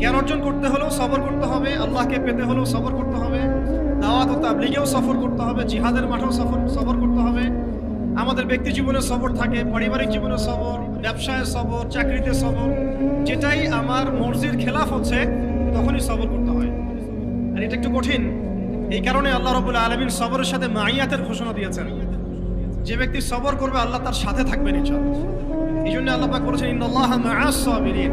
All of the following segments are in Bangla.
জ্ঞান অর্জন করতে হলেও সফর করতে হবে, আল্লাহকে পেতে হলেও সফর করতে হবে, দাওয়াত ও তাবলিগেও সফর করতে হবে, জিহাদের মাঠেও সফর সফর করতে হবে। আমাদের ব্যক্তি জীবনে সফর থাকে, পারিবারিক জীবনে সফর ব্যবসায় সবর, চাকরিতে সবর, যেটাই আমার মর্জির খেলাফ হচ্ছে, তখনই সফর করতে হয়। আর এটা একটু কঠিন, এই কারণে আল্লাহ রবুল্লা আলমিন সবরের সাথে মাইয়াতের ঘোষণা দিয়েছেন। যে ব্যক্তি সবর করবে, আল্লাহ তার সাথে থাকবেন, ইনশাআল্লাহ। এই জন্য আল্লাহ পাক বলেছেন, ইন্নাল্লাহা মাআস সাবিরিন।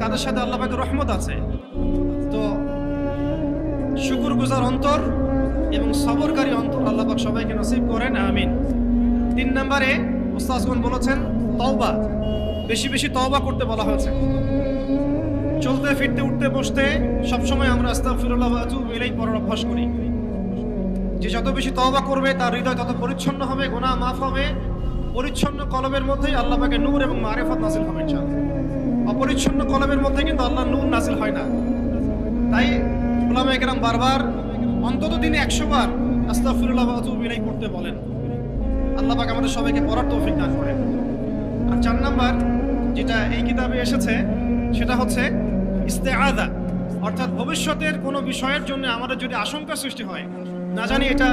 তাদের সাথে আল্লাহ পাকের রহমত আছে। তো শুকুরগুজার অন্তর এবং সবরকারী অন্তর আল্লাহ পাক সবাইকে নসিব করেন, আমিন। তিন নম্বরে ওস্তাজগণ বলেছেন, তওবা। বেশি বেশি তওবা করতে বলা হয়েছে। চলতে, ফিরতে, উঠতে, বসতে সবসময় আমরা আস্তাগফিরুল্লাহ ওয়া আতুবু ইলাইহি পড়ার অভ্যাস করি। যে যত বেশি তওবা করবে, তার হৃদয় তত পরিচ্ছন্ন হবে গোনা মাফ হবে। পরিচ্ছন্ন কলমের মধ্যেই আল্লাহ পাকে নূর এবং মারেফত নাজিল হবে, ইনশাআল্লাহ। অপরিচ্ছন্ন কলবের মধ্যে কিন্তু আল্লাহ নূর নাসিল হয় না। তাই ওলামা একরাম বারবার অন্তত দিনে একশো বার আস্তাগফিরুল্লাহ ওয়া আতুবু করতে বলেন। আল্লাহ পাক আমাদের সবাইকে পড়ার তৌফিক দান করেন। আর চার নাম্বার যেটা এই কিতাবে এসেছে, সেটা হচ্ছে ইস্তেআদা অর্থাৎ ভবিষ্যতের কোনো বিষয়ের জন্য আমাদের যদি আশঙ্কা সৃষ্টি হয়, না জানি এটা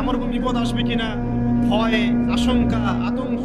আমার উপর বিপদ আসবে কিনা, ভয়, আশঙ্কা, আতঙ্ক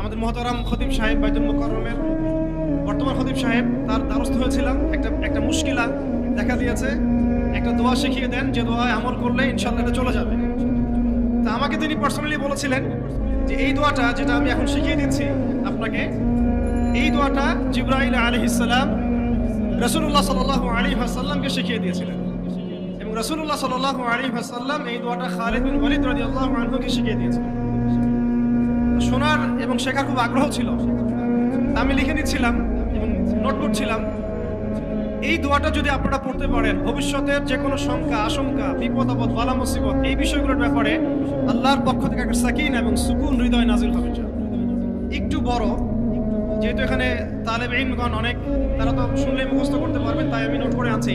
আমাদের মহতারাম খতিব সাহেব বাইতুল মুকাররমের বর্তমান খতিব সাহেব, তার দ্বারস্থ হয়েছিলাম। একটা একটা মুশকিলা দেখা দিয়েছে। একটা দোয়া শিখিয়ে দেন, যে দোয়ায় আমল করলে ইনশাল্লাহ এটা চলে যাবে। তা আমাকে তিনি পার্সোনালি বলেছিলেন যে এই দোয়াটা যেটা আমি এখন শিখিয়ে দিচ্ছি আপনাকে, এই দোয়াটা জিব্রাইল আলহিসাল্লাম রসুল্লাহ সাল আলী হাসাল্লামকে শিখিয়ে দিয়েছিলেন। এবং রসুল্লাহ সাল আলী হাসাল্লাম এই দোয়াটা খালিদ বিন ওয়ালিদ রাদিয়াল্লাহু আনহুকে শিখিয়ে দিয়েছিলেন। শোনার এবং শেখার খুব আগ্রহ ছিল। আমি লিখে নিচ্ছিলাম এবং নোট করছিলাম। এই দোয়াটা যদি আপনারা পড়তে পারেন ভবিষ্যতের যে কোনো শঙ্কা, আশঙ্কা, বিপদ, আপদ, বালা, মুসিবত এই বিষয়গুলোর ব্যাপারে আল্লাহর পক্ষ থেকে একটা সাকিন এবং সুকুন হৃদয় নাজিল হবে একটু বড়, যেহেতু এখানে তালেব ইনগণ অনেক, তারা তো শুনলে মুখস্থ করতে পারবেন, তাই আমি নোট করে আছি।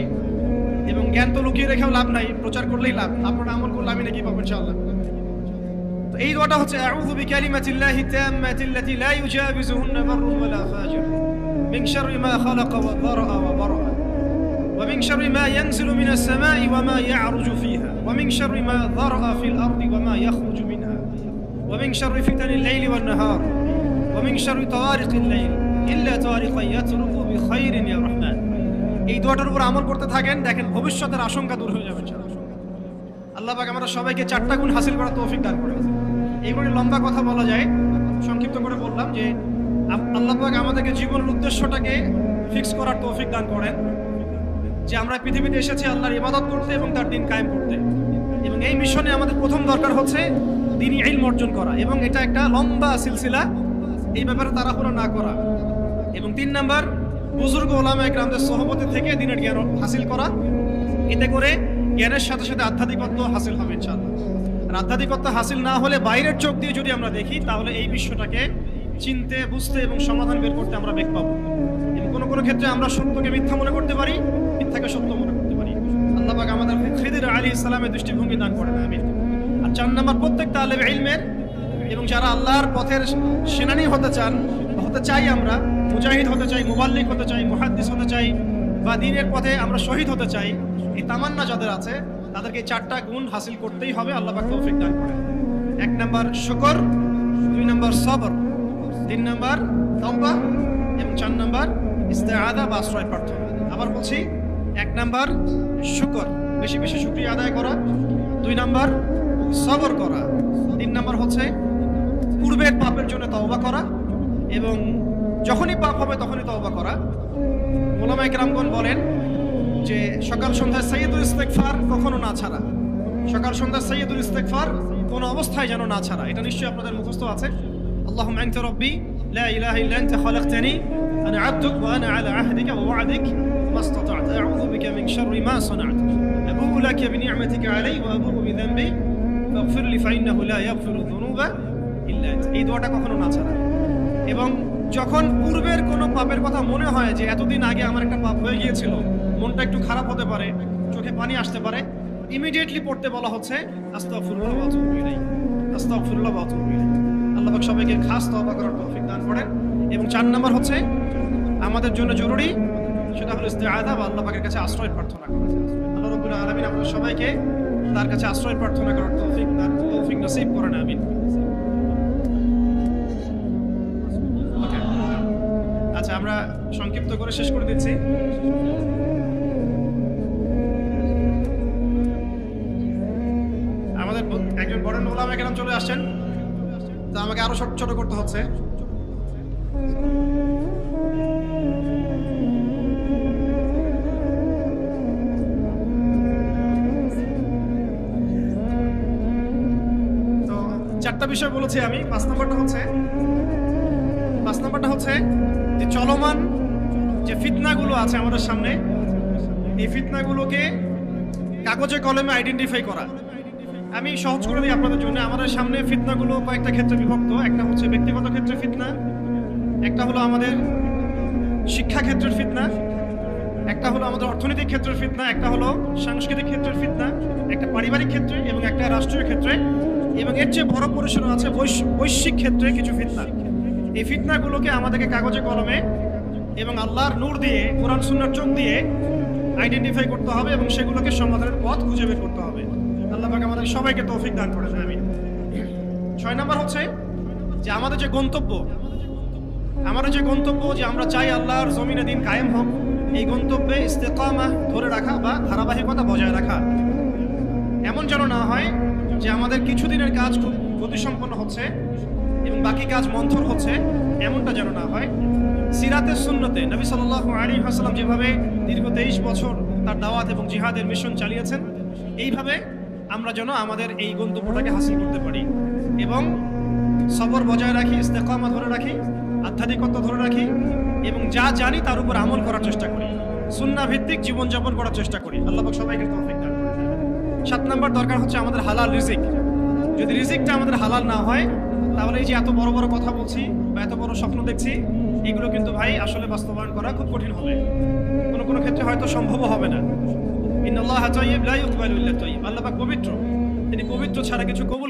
এবং জ্ঞান তো লুকিয়ে রেখেও লাভ নাই, প্রচার করলেই লাভ। আপনারা আমল করলে আমি নাকি পাবো ইনশাআল্লাহ। এই দোয়াটা হচ্ছে আউযু বিকালিমাতিল্লাহি তাম্মাতিল্লাতি লা ইউজাবিজুহুন্না বাররুন ওয়ালা ফাজির মিন শাররি মা খালাকা ওয়া যারআ ওয়া বারআ ومن شر ما ينزل من السماء وما يعرج فيها ومن شر ما ذرأ في الأرض وما يخرج منها ومن شر فتن الليل والنهار ومن شر طوارق الليل إلا طارقا يترك بخير يا رحمن এই দোয়াটার উপর আমল করতে থাকেন দেখেন ভবিষ্যতের আশঙ্কা দূর হয়ে যাবে ইনশাআল্লাহ। আল্লাহ পাক আমরা সবাইকে চারটা গুণ হাসিল করার তৌফিক দান করে এইগুলো লম্বা কথা বলা যায়। সংক্ষিপ্ত করে বললাম যে আপ- আল্লাহ আমাদেরকে জীবনের উদ্দেশ্যটাকে ফিক্স করার তৌফিক দান করেন, যে আমরা পৃথিবীতে এসেছি আল্লাহর ইবাদত করতে এবং তার দিন কায়েম করতে। এবং এই মিশনে আমাদের প্রথম দরকার হচ্ছে দিনই ইলম অর্জন করা এবং এটা একটা লম্বা সিলসিলা, এই ব্যাপারে তাড়াহুড়া না করা। এবং তিন নাম্বার, বুজুর্গ ওলামা একরামদের সহবতে থেকে দিনের জ্ঞান হাসিল করা। এতে করে জ্ঞানের সাথে সাথে আধ্যাত্মিকত্ব হাসিল হবে ইনশাআল্লাহ। আর আধ্যাত্মিকত্ব হাসিল না হলে বাইরের চোখ দিয়ে যদি আমরা দেখি, তাহলে এই বিশ্বটাকে চিনতে, বুঝতে এবং সমাধান বের করতে আমরা বেগ পাবো। কোনো কোনো ক্ষেত্রে আমরা সত্যকে মিথ্যা মনে করতে পারি, মিথ্যাকে সত্য মনে করতে পারি। আল্লাহ আমাদের খিদির আলী ইসলামের দৃষ্টিভঙ্গি দান করেন, আমিন। আর চার নম্বর প্রত্যেক তালেব ইলমের এবং যারা আল্লাহর পথের সেনানি হতে চান হতে চাই আমরা, মুজাহিদ হতে চাই, মুবাল্লিক হতে চাই, মুহাদ্দিস হতে চাই বা দিনের পথে আমরা শহীদ হতে চাই, এই তামান্না যাদের আছে তাদেরকে চারটা গুণ হাসিল করতেই হবে, আল্লাহ তৌফিক দান করেন এক নম্বর শুকর, দুই নম্বর সবর, তিন নম্বর তওবা, এবং চার নম্বর ইস্তেআদা বা আশ্রয় প্রার্থনা। আবার বলছি, এক নাম্বার শুকর, বেশি বেশি শুক্রিয়া আদায় করা, দুই নাম্বার সবর করা, তিন নাম্বার হচ্ছে পূর্বের পাপের জন্য তওবা করা, এবং যখনই পাপ হবে তখনই তওবা করা। মোলামাই কেরামগণ বলেন যে সকাল সন্ধ্যায় সৈয়দুল ইস্তেকফার কখনো না ছাড়া সকাল সন্ধ্যায় সৈয়দুল ইস্তেকফার কোনো অবস্থায় যেন না ছাড়া এটা নিশ্চয়ই আপনাদের মুখস্থ আছে اللهم أنت ربي لا إله إلا أنت خلقتني أنا عبدك وأنا على عهدك ووعدك ما استطعت أعوذ بك من شر ما صنعت أبوء لك بنعمتك علي وأبوء بذنبي فاغفر لي فإنه لا يغفر الذنوب إلا أنت এই দোয়াটা কখনো না ছাড়া এবং যখন পূর্বের কোনো পাপের কথা মনে হয় যে এতদিন আগে আমার একটা পাপ হয়ে গিয়েছিল মনটা একটু খারাপ হতে পারে, চোখে পানি আসতে পারে ইমিডিয়েটলি পড়তে বলা হচ্ছে পাক সবাইকে খাস তওবা করার তৌফিক দান করেন। এবং চার নাম্বার হচ্ছে, আমাদের জন্য জরুরি সেটা হলো ইস্তেআযা বা আল্লাহ পাকের কাছে আশ্রয় প্রার্থনা করা। আল্লাহ রাব্বুল আলামিন আমাদের সবাইকে তার কাছে আশ্রয় প্রার্থনা করার তৌফিক দান, তৌফিক নসিব করেন, আমিন। আচ্ছা আমরা সংক্ষিপ্ত করে শেষ করে দিচ্ছি। ব- একজন বড় ওলামা কেরাম চলে আসছেন? তা আমাকে আরও ছোট ছোট করতে হচ্ছে। চারটা বিষয় বলেছি আমি। পাঁচ নম্বরটা হচ্ছে পাঁচ নম্বরটা হচ্ছে যে চলমান যে ফিতনাগুলো আছে আমাদের সামনে, এই ফিতনাগুলোকে কাগজে কলমে আইডেন্টিফাই করা। আমি সহজ করে দিই আপনাদের জন্য। আমাদের সামনে ফিতনাগুলো কয়েকটা ক্ষেত্রে বিভক্ত। একটা হচ্ছে ব্যক্তিগত ক্ষেত্রে ফিতনা, একটা হলো আমাদের শিক্ষা ক্ষেত্রের ফিতনা, একটা হলো আমাদের অর্থনৈতিক ক্ষেত্রের ফিতনা, একটা হলো সাংস্কৃতিক ক্ষেত্রের ফিতনা, একটা পারিবারিক ক্ষেত্রে এবং একটা রাষ্ট্রীয় ক্ষেত্রে। এবং এর চেয়ে বড় পরিসরে আছে বৈশ্বিক ক্ষেত্রে কিছু ফিতনা। এই ফিতনাগুলোকে আমাদেরকে কাগজে কলমে এবং আল্লাহর নূর দিয়ে, কোরআন সুন্নার চোখ দিয়ে আইডেন্টিফাই করতে হবে এবং সেগুলোকে সমাধানের পথ খুঁজে বের করতে হবে সবাইকে তৌফিক দান করেন আমি ছয় নম্বর হচ্ছে যে আমাদের যে গন্তব্য, আমাদের যে গন্তব্য যে আমরা চাই আল্লাহর জমিনে দিন কায়েম হোক, এই গন্তব্যে ইস্তেকামা ধরে রাখা বা ধারাবাহিকতা বজায় রাখা। এমন যেন না হয় যে আমাদের কিছুদিনের কাজ খুব গতিসম্পন্ন হচ্ছে এবং বাকি কাজ মন্থর হচ্ছে, এমনটা যেন না হয়। সিরাতের সুন্নতে নবী সাল্লাহ আলী হাসলাম যেভাবে দীর্ঘ তেইশ বছর তার দাওয়াত এবং জিহাদের মিশন চালিয়েছেন, এইভাবে আমরা যেন আমাদের এই গন্তব্যটাকে হাসিল করতে পারি। এবং সবর বজায় রাখি, ইস্তেকামা ধরে রাখি আধ্যাত্মিকতা ধরে রাখি, এবং যা জানি তার উপর আমল করার চেষ্টা করি। সুন্না ভিত্তিক জীবনযাপন করার চেষ্টা করি। আল্লাহ সবাইকে তৌফিক দান সাত নম্বর দরকার হচ্ছে আমাদের হালাল রিজিক। যদি রিজিকটা আমাদের হালাল না হয়, তাহলে এই যে এত বড় বড় কথা বলছি বা এত বড় স্বপ্ন দেখছি, এগুলো কিন্তু ভাই আসলে বাস্তবায়ন করা খুব কঠিন হবে। কোনো কোনো ক্ষেত্রে হয়তো সম্ভব হবে না। ইন্নাল্লাহ তাইয়্যিব লা ইউকবালু ইল্লা তাইয়্যিব। আল্লাহ পাক পবিত্র। তিনি পবিত্র ছাড়া কিছু কবুল